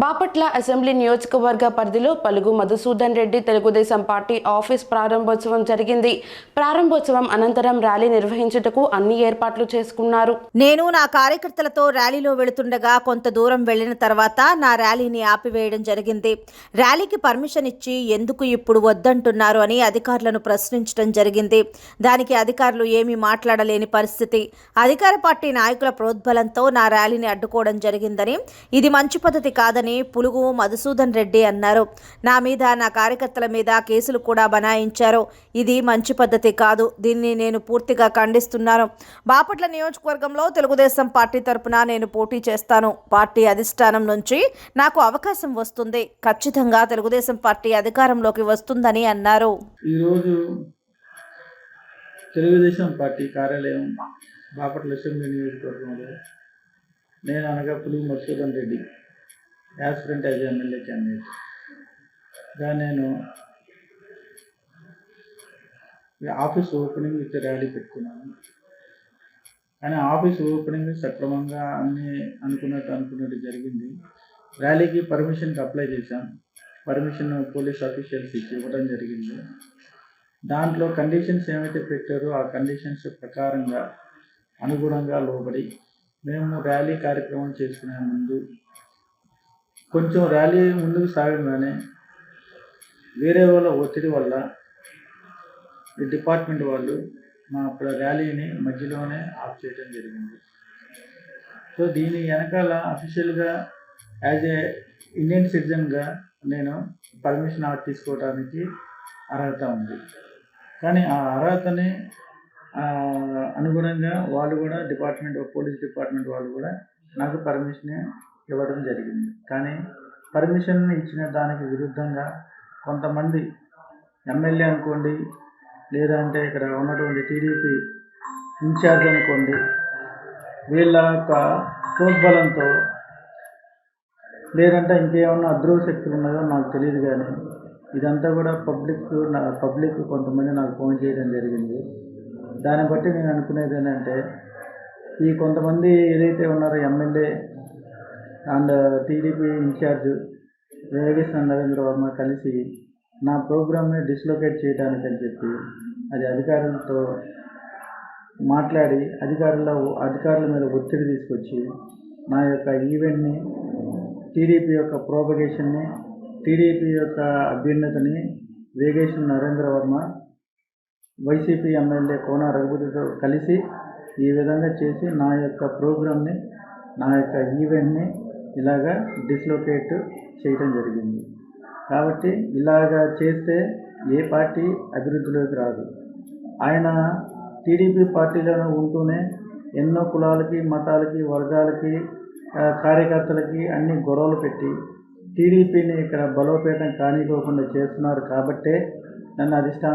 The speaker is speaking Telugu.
బాపట్ల అసెంబ్లీ నియోజకవర్గ పరిధిలో పలుగు మధుసూదన్ రెడ్డి తెలుగుదేశం పార్టీ ఆఫీస్ ప్రారంభోత్సవం జరిగింది. ప్రారంభోత్సవం అనంతరం ర్యాలీ నిర్వహించుటకు అన్ని ఏర్పాట్లు చేసుకున్నారు. నేను నా కార్యకర్తలతో ర్యాలీలో వెళుతుండగా కొంత దూరం వెళ్ళిన తర్వాత నా ర్యాలీని ఆపివేయడం జరిగింది. ర్యాలీకి పర్మిషన్ ఇచ్చి ఎందుకు ఇప్పుడు వద్దంటున్నారు అని అధికారులను ప్రశ్నించడం జరిగింది. దానికి అధికారులు ఏమీ మాట్లాడలేని పరిస్థితి. అధికార పార్టీ నాయకుల ప్రోద్బలంతో నా ర్యాలీని అడ్డుకోవడం జరిగిందని ఇది మంచి పద్ధతి కాదని పులుగు మధుసూదన్ రెడ్డి అన్నారు. నా మీద నా కార్యకర్తల మీద కేసులు కూడా బనాయించారు. ఇది మంచి పద్ధతి కాదు. దీన్ని నేను పూర్తిగా ఖండిస్తున్నాను. బాపట్ల నియోజకవర్గంలో తెలుగుదేశం పార్టీ తరపున నేను పోటీ చేస్తాను. పార్టీ అధిష్టానం నుంచి నాకు అవకాశం వస్తుంది. ఖచ్చితంగా తెలుగుదేశం పార్టీ అధికారంలోకి వస్తుందని అన్నారు. ఈరోజు తెలుగుదేశం పార్టీ కార్యాలయం బాపట్ల అసెంబ్లీ నియోజకవర్గంలో నేను అనగా Puli Madhusudan Reddy. Aspirant as MLA క్యాండిడేట్గా నేను ఆఫీస్ ఓపెనింగ్ విత్ ర్యాలీ పెట్టుకున్నాను. కానీ ఆఫీస్ ఓపెనింగ్ సక్రమంగా అన్ని అనుకున్నట్టు అనుకున్నట్టు జరిగింది. ర్యాలీకి పర్మిషన్కి అప్లై చేశాం. పర్మిషన్ పోలీస్ ఆఫీషియల్స్ ఇచ్చి ఇవ్వడం జరిగింది. దాంట్లో కండిషన్స్ ఏమైతే పెట్టారో ఆ కండిషన్స్ ప్రకారంగా అనుగుణంగా లోబడి మేము ర్యాలీ కార్యక్రమం చేసుకునే ముందు కొంచెం ర్యాలీ ముందుకు సాగంగానే వేరే వాళ్ళ ఒత్తిడి వల్ల ఈ డిపార్ట్మెంట్ వాళ్ళు మా ప్ర- ర్యాలీని మధ్యలోనే ఆఫ్ చేయడం జరిగింది. సో దీని వెనకాల అఫీషియల్గా యాజ్ ఏ ఇండియన్ సిటిజన్గా నేను పర్మిషన్ ఆర్డర్ తీసుకోవడానికి అర్హత ఉంది. కానీ ఆ అర్హతని అనుగుణంగా వాళ్ళు కూడా డిపార్ట్మెంట్ పోలీస్ డిపార్ట్మెంట్ వాళ్ళు కూడా నాకు పర్మిషన్ ఇవ్వడం జరిగింది. కానీ పర్మిషన్ ఇచ్చిన దానికి విరుద్ధంగా కొంతమంది ఎమ్మెల్యే అనుకోండి లేదంటే ఇక్కడ ఉన్నటువంటి టీడీపీ ఇన్ఛార్జ్ అనుకోండి వీళ్ళ యొక్క ప్రోద్బలంతో లేదంటే ఇంకేమన్నా అద్రోహ శక్తులు ఉన్నాయో నాకు తెలియదు కానీ ఇదంతా కూడా పబ్లిక్ నా పబ్లిక్ కొంతమంది నాకు ఫోన్ చేయడం జరిగింది. దాన్ని బట్టి నేను అనుకునేది ఏంటంటే ఈ కొంతమంది ఏదైతే ఉన్నారో MLA and TDP incharge Vegeshwara Narendra Varma కలిసి నా ప్రోగ్రామ్ని డిస్లొకేట్ చేయడానికి అని చెప్పి అది అధికారులతో మాట్లాడి అధికారుల అధికారుల మీద ఒత్తిడి తీసుకొచ్చి నా యొక్క ఈవెంట్ని టీడీపీ యొక్క ప్రోపగేషన్ని టీడీపీ యొక్క అభ్యున్నతిని వేగేశ్వర నరేంద్ర వర్మ వైసీపీ ఎమ్మెల్యే కోన రఘుపతితో కలిసి ఈ విధంగా చేసి నా యొక్క ప్రోగ్రామ్ని నా యొక్క ఈవెంట్ని ఇలాగా డిస్లోకేట్ చేయడం జరిగింది. కాబట్టి ఇలాగా చేస్తే ఏ పార్టీ అభివృద్ధిలోకి రాదు. ఆయన టీడీపీ పార్టీలోనే ఉంటూనే ఎన్నో కులాలకి మతాలకి వర్గాలకి కార్యకర్తలకి అన్ని గొడవలు పెట్టి టీడీపీని ఇక్కడ బలోపేతం కానివ్వకుండా చేస్తున్నారు కాబట్టే నన్ను అధిష్టానం